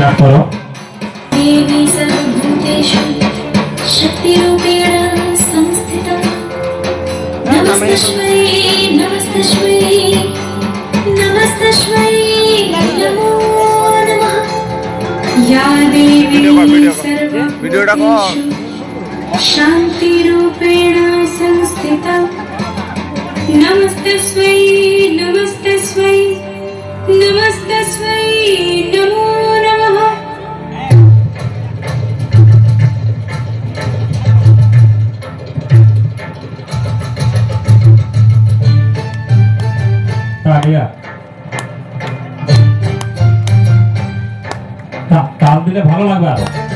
पाठ करो। देवी सर्वभूतेषु शक्तिरूपेण संस्थिता। नमो नमः। या देवी सर्वभूतेषु शान्तिरूपेण তাল দিলে ভালো লাগবে আরও।